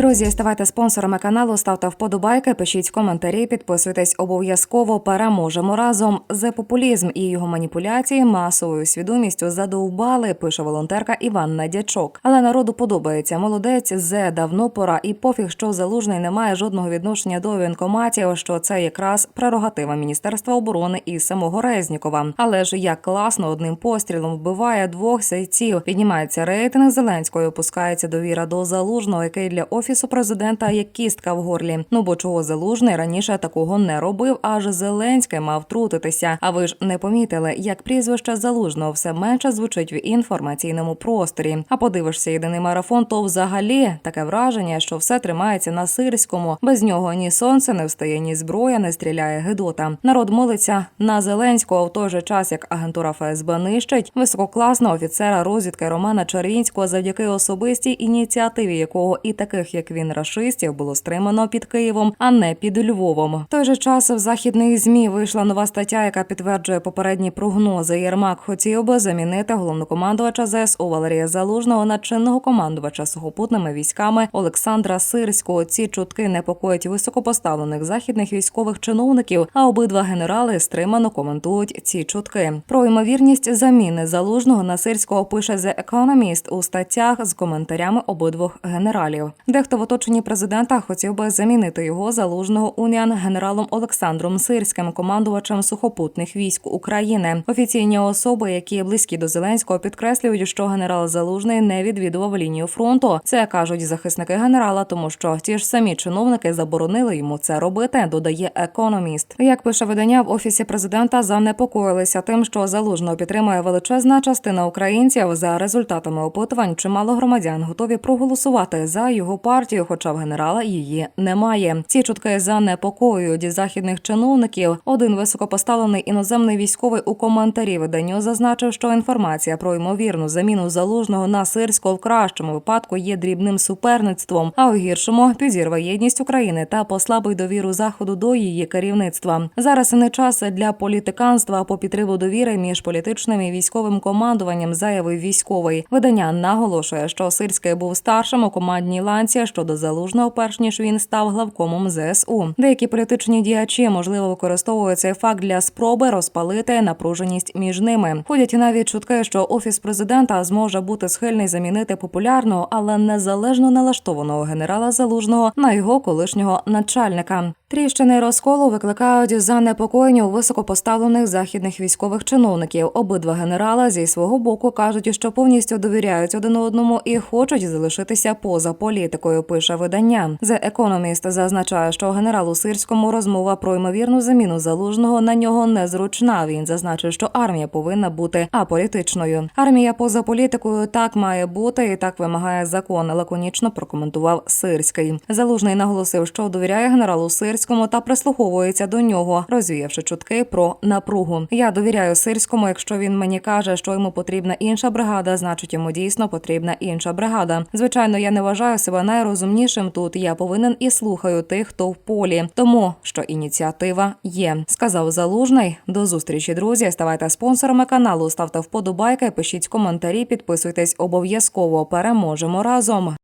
Друзі, ставайте спонсорами каналу, ставте вподобайки, пишіть коментарі, підписуйтесь обов'язково. Переможемо разом. За популізм і його маніпуляції масовою свідомістю задовбали. Пише волонтерка Іванна Дячок. Але народу подобається. Молодець зе давно пора, і пофіг, що залужний не має жодного відношення до воєнкоматів, що це якраз прерогатива міністерства оборони і самого Резнікова. Але ж як класно одним пострілом вбиває двох сейців. Піднімається рейтинг Зеленського, опускається довіра до залужного, який для офісу президента як кістка в горлі. Ну бо чого залужний раніше такого не робив, аж Зеленський мав трутитися. А ви ж не помітили, як прізвище залужного все менше звучить в інформаційному просторі. А подивишся єдиний марафон, то взагалі таке враження, що все тримається на сирському. Без нього ні сонце не встає, ні зброя не стріляє гидота. Народ молиться на Зеленського в той же час, як агентура ФСБ нищить висококласного офіцера розвідки Романа Чарінського завдяки особистій ініціативі, якого і таких як він рашистів було стримано під Києвом, а не під Львовом. В той же час в західних змі вийшла нова стаття, яка підтверджує попередні прогнози. Єрмак хотів би замінити головнокомандувача ЗСУ Валерія Залужного на чинного командувача сухопутними військами Олександра Сирського. Ці чутки непокоять високопоставлених західних військових чиновників. А обидва генерали стримано коментують ці чутки. Про ймовірність заміни залужного на сирського пише The Economist у статтях з коментарями обидвох генералів. Дехто в оточенні президента хотів би замінити його залужного уніан генералом Олександром Сирським, командувачем сухопутних військ України. Офіційні особи, які близькі до Зеленського, підкреслюють, що генерал Залужний не відвідував лінію фронту. Це кажуть захисники генерала, тому що ті ж самі чиновники заборонили йому це робити. Додає економіст. Як пише видання в офісі президента, занепокоїлися тим, що залужного підтримує величезна частина українців. За результатами опитувань чимало громадян готові проголосувати за його партію, хоча в генерала її немає. Ці чутки занепокоюють західних чиновників. Один високопоставлений іноземний військовий у коментарі виданню зазначив, що інформація про ймовірну заміну залужного на сирського в кращому випадку є дрібним суперництвом, а у гіршому підірве єдність України та послабить довіру заходу до її керівництва. Зараз не час для політиканства по підриву довіри між політичним і військовим командуванням, заявив військовий. Видання наголошує, що Сирський був старшим у командній ланці щодо залужного, перш ніж він став главкомом ЗСУ. Деякі політичні діячі можливо використовують цей факт для спроби розпалити напруженість між ними. Ходять навіть чутки, що офіс президента зможе бути схильний замінити популярного, але незалежно налаштованого генерала залужного на його колишнього начальника. Тріщини розколу викликають занепокоєння у високопоставлених західних військових чиновників. Обидва генерала зі свого боку кажуть, що повністю довіряють один одному і хочуть залишитися поза політикою. Пише видання. The Economist зазначає, що генералу Сирському розмова про ймовірну заміну залужного на нього незручна. Він зазначив, що армія повинна бути аполітичною. Армія поза політикою так має бути і так вимагає закон. Лаконічно прокоментував Сирський. Залужний наголосив, що довіряє генералу Сирському та прислуховується до нього, розвіявши чутки про напругу. Я довіряю Сирському. Якщо він мені каже, що йому потрібна інша бригада, значить йому дійсно потрібна інша бригада. Звичайно, я не вважаю себе найрозумнішим тут. Я повинен і слухаю тих, хто в полі, тому що ініціатива є. Сказав Залужний. До зустрічі, друзі. Ставайте спонсорами каналу, ставте вподобайки, пишіть коментарі, підписуйтесь обов'язково. Переможемо разом.